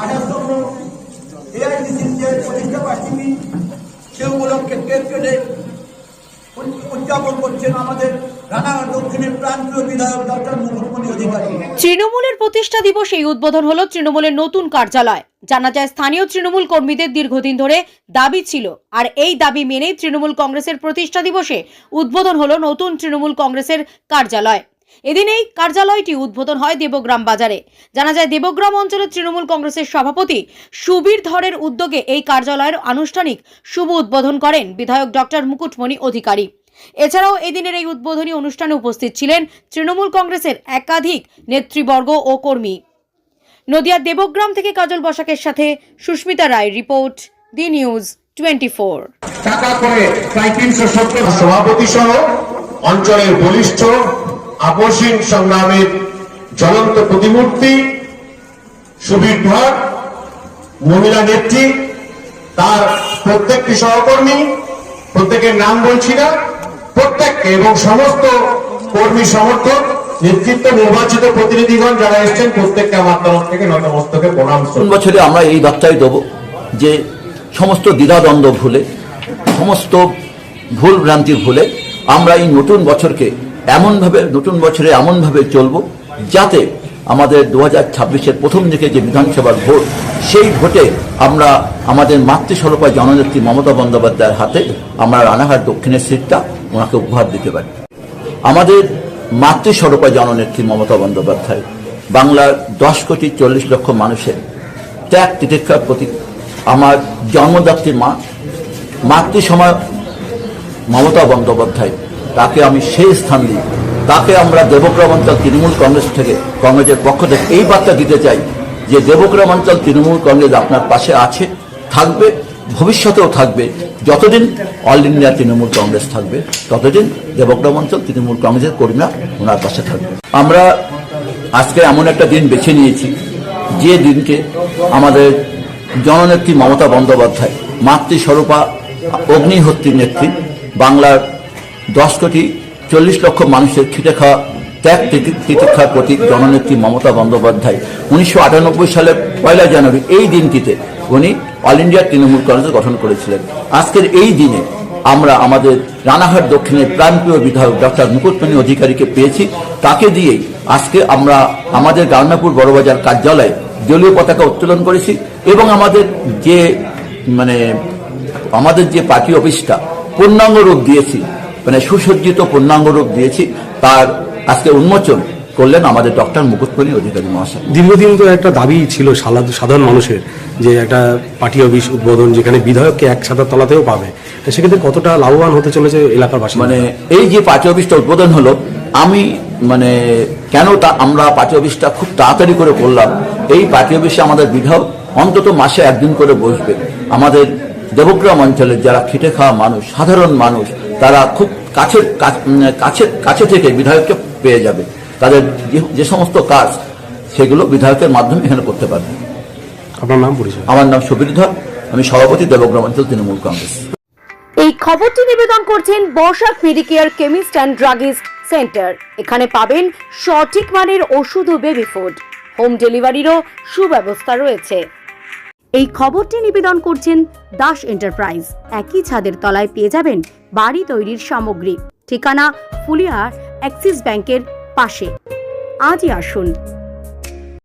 আঠাশতম এআইডিসির যে প্রতিষ্ঠা বার্ষিকী সে উপলক্ষে কেক কেটে উদযাপন করছেন আমাদের রানাঘাট দক্ষিণের প্রান্তীয় বিধায়ক ডক্টর মুকুটমণি অধিকারী। তৃণমূলের প্রতিষ্ঠা দিবস এই উদ্বোধন হলো তৃণমূলের নতুন কার্যালয়। জানা যায় স্থানীয় তৃণমূল কর্মীদের দীর্ঘদিন ধরে দাবি ছিল আর এই দাবি মেনেই তৃণমূল কংগ্রেসের প্রতিষ্ঠা দিবসে উদ্বোধন হলো নতুন তৃণমূল কংগ্রেসের কার্যালয়। এদিন এই কার্যালয়টি উদ্বোধন হয় দেবগ্রাম বাজারে। জানা যায়, দেবগ্রাম অঞ্চলের তৃণমূল কংগ্রেসের সভাপতি সুবীর ধরের উদ্যোগে এই কার্যালয়ের আনুষ্ঠানিক শুভ উদ্বোধন করেন বিধায়ক ডক্টর মুকুটমণি অধিকারী। এছাড়াও এদিনের এই উদ্বোধনী অনুষ্ঠানে উপস্থিত ছিলেন তৃণমূল কংগ্রেসের একাধিক নেতৃবর্গ ও কর্মী। নদিয়ার দেবগ্রাম থেকে কাজল বসাকের সাথে Susmita Roy report, the news twenty four টাকা করে প্রায় তিনশো সত্তর সভাপতি সহ অঞ্চলের বলিষ্ঠ আপসীন সংগ্রামের জ্বলন্ত প্রতিমূর্তি সুবীর ধর মহিলা নেত্রী, তার প্রত্যেকটি সহকর্মী, প্রত্যেকের নাম বলছি না প্রত্যেককে এবং সমস্ত কর্মী সমর্থক, নেতৃত্ব, নির্বাচিত প্রতিনিধিগণ যারা এসেছেন, প্রত্যেককে আমার তরফ থেকে প্রণাম বছরে আমরা এই দেবো যে সমস্ত দ্বিধাদ্বন্দ্ব ভুলে, সমস্ত ভুলে আমরা এই নতুন বছরকে এমনভাবে, নতুন বছরে এমনভাবে চলব যাতে আমাদের দু হাজার ছাব্বিশের প্রথম দিকে যে বিধানসভার ভোট, সেই ভোটে আমরা আমাদের মাতৃস্বরূপা জননেত্রী মমতা বন্দ্যোপাধ্যায়ের হাতে আমরা রানাঘাট দক্ষিণের সিটটা ওনাকে উপহার দিতে পারি। আমাদের মাতৃস্বরূপা জননেত্রী মমতা বন্দ্যোপাধ্যায়, বাংলার দশ কোটি চল্লিশ লক্ষ মানুষের ত্যাগ তিতিক্ষার প্রতি আমার জন্মদাত্রী মা মাতৃসময় মমতা বন্দ্যোপাধ্যায় তাকে আমি সেই স্থান দিই। তাকে আমরা দেবগ্রাম অঞ্চল তৃণমূল কংগ্রেস থেকে কংগ্রেসের পক্ষ থেকে এই বার্তা দিতে চাই যে দেবগ্রাম অঞ্চল তৃণমূল কংগ্রেস আপনার পাশে আছে, থাকবে, ভবিষ্যতেও থাকবে। যতদিন অল ইন্ডিয়া তৃণমূল কংগ্রেস থাকবে, ততদিন দেবগ্রাম অঞ্চল তৃণমূল কংগ্রেসের কর্মীরা ওনার পাশে থাকবে। আমরা আজকে এমন একটা দিন বেছে নিয়েছি, যে দিনকে আমাদের জননেত্রী মমতা বন্দ্যোপাধ্যায়, মাতৃস্বরূপা অগ্নিহত্রী নেত্রী, বাংলার দশ কোটি চল্লিশ লক্ষ মানুষের খেটে খাওয়া ত্যাগ তিতি- তিতিক্ষার প্রতীক জননেত্রী মমতা বন্দ্যোপাধ্যায়। উনিশশো আটানব্বই সালের পয়লা জানুয়ারি, এই দিনটিতে উনি অল ইন্ডিয়া তৃণমূল কংগ্রেস গঠন করেছিলেন। আজকের এই দিনে আমরা আমাদের রানাঘাট দক্ষিণের প্রাণপ্রিয় বিধায়ক ডক্টর মুকুটমণি অধিকারীকে পেয়েছি। তাকে দিয়েই আজকে আমরা আমাদের গার্নাপুর বড়বাজার কার্যালয়ে দলীয় পতাকা উত্তোলন করেছি এবং আমাদের যে মানে আমাদের যে পার্টি অফিসটা পূর্ণাঙ্গ রূপ দিয়েছি। মানে সুসজ্জিত পূর্ণাঙ্গ রূপ দিয়েছি। তার আজকে উন্মোচন করলেন আমাদের ডক্টর মুকুটমণি অধিকারী মহাশয়। দীর্ঘদিন তো একটা দাবি ছিল সাধারণ মানুষের যে একটা পার্টি অফিস উদ্বোধন যেখানে বিধায়ককে এক ছাতার তলাতেও পাবে। সেক্ষেত্রে কতটা লাভবান হতে চলেছে এলাকার বাসিন্দা মানে এই যে পার্টি অফিসটা উদ্বোধন হলো আমি মানে কেন তা আমরা পার্টি অফিসটা খুব তাড়াতাড়ি করে করলাম? এই পার্টি অফিসে আমাদের বিধায়ক অন্তত মাসে একদিন করে বসবে। আমাদের দেবগ্রাম অঞ্চলের যারা খেটে খাওয়া মানুষ সাধারণ মানুষ তারা খুব কাছের কাছ- কাছে কাছে থেকে বিধায়ককে পেয়ে যাবে। তাদের যে- সমস্ত কাজ সেগুলো বিধায়কের মাধ্যমে এখানে করতে পারবে। আপনার নাম পরিচয়? আমার নাম সুবীর ধর আমি সভাপতি দেবগ্রাম অঞ্চল তৃণমূল কংগ্রেস। এই খবরটি নিবেদন করছেন Barshak Medicare chemist and druggist centre. এখানে পাবেন সঠিক মানের ওষুধ ও বেবি ফুড। হোম ডেলিভারিরও সুব্যবস্থা রয়েছে। এই খবরটি নিবেদন করছেন দাস এন্টারপ্রাইজ। একই ছাদের তলায় পেয়ে যাবেন বাড়ি তৈরির সামগ্রী। ঠিকানা ফুলিয়ার অ্যাক্সিস ব্যাংকের পাশে। আজই আসুন।